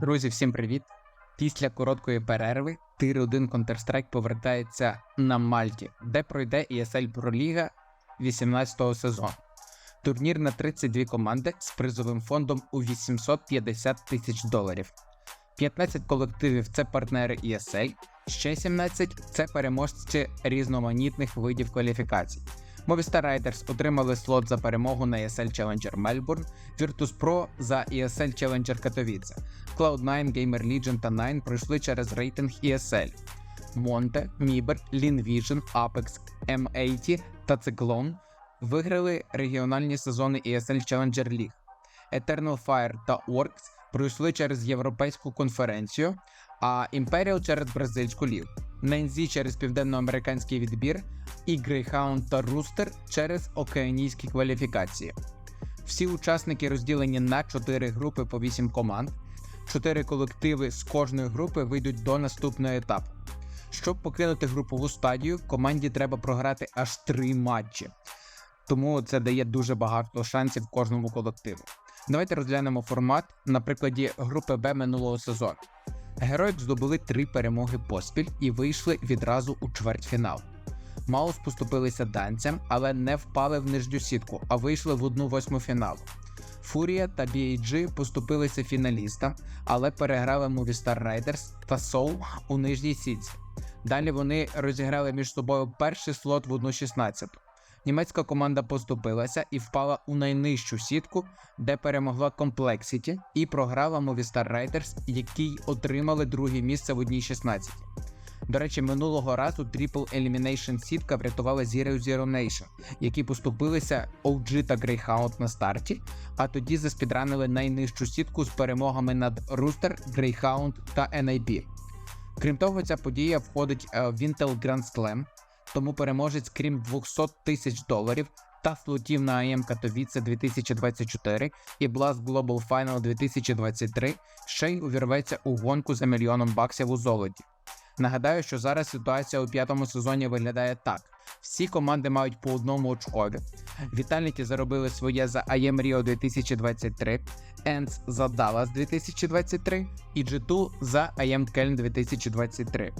Друзі, всім привіт! Після короткої перерви Тир 1 Counter-Strike повертається на Мальті, де пройде ESL Pro Ліга 18-го сезону. Турнір на 32 команди з призовим фондом у 850 тисяч доларів. 15 колективів це партнери ESL, ще 17 це переможці різноманітних видів кваліфікацій. Movistar Riders отримали слот за перемогу на ESL Challenger Melbourne, Virtus.pro за ESL Challenger Katowice, Cloud9, Gamer Legion та Nine пройшли через рейтинг ESL. Monte, Miber, Linvision, Apex, M80 та Cyclone виграли регіональні сезони ESL Challenger League. Eternal Fire та Orcs пройшли через європейську конференцію, а Imperial через бразильську лігу. NNZ через південноамериканський відбір і Greyhound та Rooster через океанійські кваліфікації. Всі учасники розділені на 4 групи по 8 команд. 4 колективи з кожної групи вийдуть до наступного етапу. Щоб покинути групову стадію, команді треба програти аж 3 матчі. Тому це дає дуже багато шансів кожному колективу. Давайте розглянемо формат на прикладі групи Б минулого сезону. Героїк здобули три перемоги поспіль і вийшли відразу у чвертьфінал. Маус поступилися данцям, але не впали в нижню сітку, а вийшли в одну восьму фіналу. Фурія та BAG поступилися фіналістам, але переграли Movistar Riders та Soul у нижній сітці. Далі вони розіграли між собою перший слот в 1.16. Німецька команда поступилася і впала у найнижчу сітку, де перемогла Complexity і програла Movistar Riders, які отримали друге місце в 1.16. До речі, минулого разу Triple Elimination сітка врятувала Zero Zero Nation, які поступилися OG та Greyhound на старті, а тоді заспідранили найнижчу сітку з перемогами над Rooster, Greyhound та NIP. Крім того, ця подія входить е, в Intel Grand Slam, тому переможець, крім 200 тисяч доларів та слотів на АМ Katowice 2024 і Blast Global Final 2023, ще й увірветься у гонку за мільйоном баксів у золоті. Нагадаю, що зараз ситуація у п'ятому сезоні виглядає так: всі команди мають по одному очкові. Вітальники заробили своє за IM Rio 2023, Ends за Dallas 2023 і G2 за IM Köln 2023.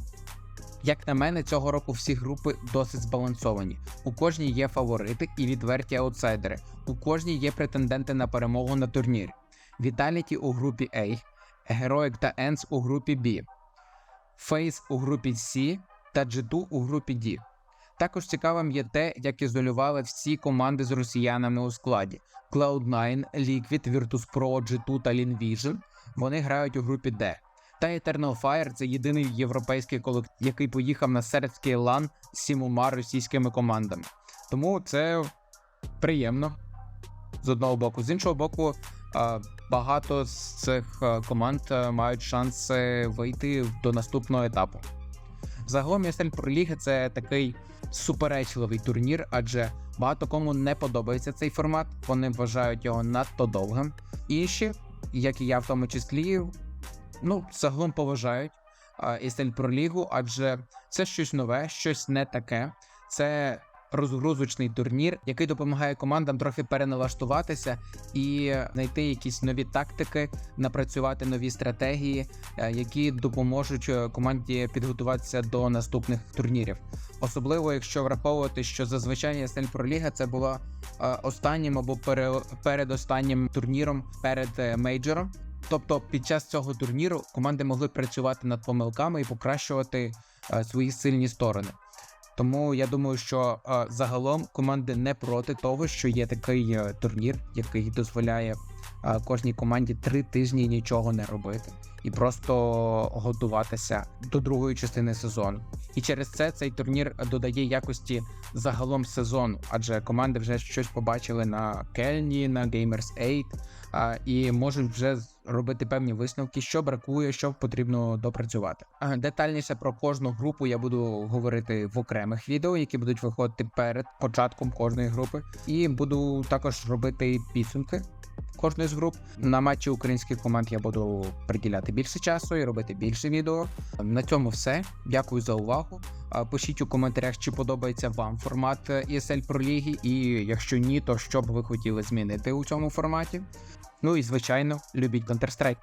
Як на мене, цього року всі групи досить збалансовані. У кожній є фаворити і відверті аутсайдери. У кожній є претенденти на перемогу на турнірі. Vitality у групі A, Heroic та Ends у групі B, Face у групі C та G2 у групі D. Також цікавим є те, як ізолювали всі команди з росіянами у складі: Cloud9, Liquid, Virtus.pro, G2 та Linvision. Вони грають у групі D. Та Eternal Fire це єдиний європейський колектив, який поїхав на сербський лан з сімома російськими командами. Тому це приємно з одного боку. З іншого боку, багато з цих команд мають шанси вийти до наступного етапу. Загалом Pro League – це такий суперечливий турнір, адже багато кому не подобається цей формат. Вони вважають його надто довгим. Інші, як і я в тому числі, ну, загалом поважають ESL Pro League, адже це щось нове, щось не таке. Це розгрузочний турнір, який допомагає командам трохи переналаштуватися і знайти якісь нові тактики, напрацювати нові стратегії, е, які допоможуть е, команді підготуватися до наступних турнірів. Особливо, якщо враховувати, що зазвичай Pro League це була е, останнім або передостаннім турніром перед мейджором. Тобто під час цього турніру команди могли працювати над помилками і покращувати свої сильні сторони. Тому я думаю, що е, загалом команди не проти того, що є такий е, турнір, який дозволяє е, кожній команді три тижні нічого не робити і просто готуватися до другої частини сезону. І через це цей турнір додає якості загалом сезону, адже команди вже щось побачили на Кельні, на Gamers 8 а, і можуть вже робити певні висновки, що бракує, що потрібно допрацювати. Детальніше про кожну групу я буду говорити в окремих відео, які будуть виходити перед початком кожної групи, і буду також робити підсумки кожної з груп. На матчі українських команд я буду приділяти більше часу і робити більше відео. На цьому все. Дякую за увагу. Пишіть у коментарях, чи подобається вам формат ESL Pro Ліги, і якщо ні, то що б ви хотіли змінити у цьому форматі. Ну і звичайно, любіть Counter-Strike.